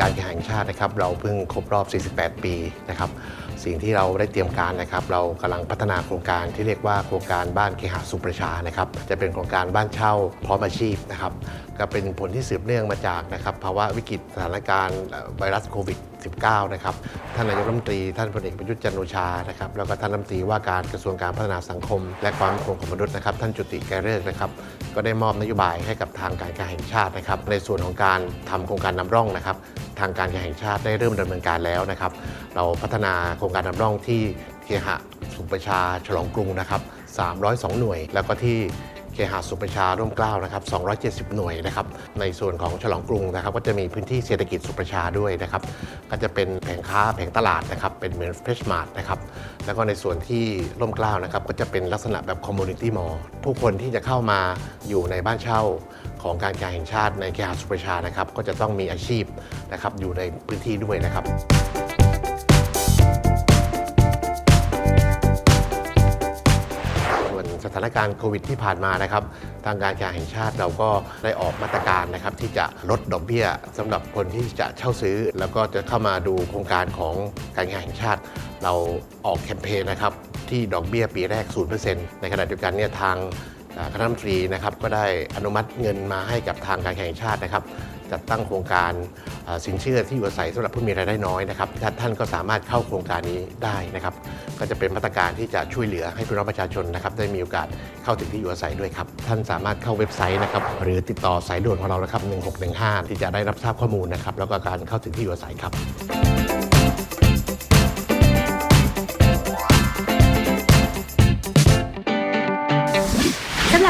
การขยายชาตินะครับ เราเพิ่งครบรอบ 48 ปีนะครับ สิ่งที่เราได้เตรียมการนะครับ เรากำลังพัฒนาโครงการที่เรียกว่าโครงการบ้านเคหะสุประชานะครับ จะเป็นโครงการบ้านเช่าพร้อมอาชีพนะครับ ก็เป็นผลที่สืบเนื่องมาจากนะครับภาวะวิกฤตสถานการณ์ไวรัสโควิด -19 นะครับ ท่านนายกรัฐมนตรี ท่านพลเอกประยุทธ์จันโอชา นะครับ แล้วก็ท่านรัฐมนตรีว่าการกระทรวงการพัฒนาสังคม และความมั่นคงของมนุษย์นะครับ ท่านจุติแกเริกนะครับ ก็ได้มอบนโยบายให้กับทางการแข่งชาตินะครับ ในส่วนของการทำโครงการนำร่องนะครับ ทางการแข่งชาติได้เริ่มดำเนินการแล้วนะครับ เราพัฒนาโครงการนำร่องที่เคหะสุประชา ฉลองกรุงนะครับ302 หน่วย แล้วก็ที่ เคหะสุประชาร่มเกล้านะครับ270 หน่วยนะครับ ในส่วนของฉลองกรุงนะครับ ก็จะมีพื้นที่เศรษฐกิจสุประชาด้วยนะครับ ก็จะเป็นแผงค้าแผงตลาดนะครับ เป็นเหมือนเฟชมาร์ทนะครับ แล้วก็ในส่วนที่ร่มเกล้านะครับ ก็จะเป็นลักษณะแบบคอมมูนิตี้มอลล์ผู้คนที่จะเข้ามาอยู่ในบ้านเช่าของการแข่งแห่งชาติในเคหะสุประชานะครับ ก็จะต้องมีอาชีพนะครับ อยู่ในพื้นที่ด้วยนะครับ สถานการณ์โควิดที่ผ่านมานะครับ ทางการแข่งแห่งชาติเราก็ได้ออกมาตรการนะครับที่จะลดดอกเบี้ยสำหรับคนที่จะเช่าซื้อ แล้วก็จะเข้ามาดูโครงการของการแข่งแห่งชาติ เราออกแคมเปญนะครับที่ดอกเบี้ยปีแรก 0%ในขณะเดียวกันเนี่ยทาง คณะรัฐมนตรีนะครับก็ได้อนุมัติเงินมาให้กับทางการแข่งชาตินะครับ จัดตั้งโครงการสินเชื่อที่อยู่อาศัยสำหรับผู้มีรายได้น้อยนะครับท่านท่านก็สามารถเข้าโครงการนี้ได้นะครับ ก็จะเป็นมาตรการที่จะช่วยเหลือให้พี่น้องประชาชนนะครับได้มีโอกาสเข้าถึงที่อยู่อาศัยด้วยครับ ท่านสามารถเข้าเว็บไซต์นะครับหรือติดต่อสายด่วนของเรานะครับ1615 ที่จะได้รับทราบข้อมูลนะครับแล้วก็การเข้าถึงที่อยู่อาศัยครับ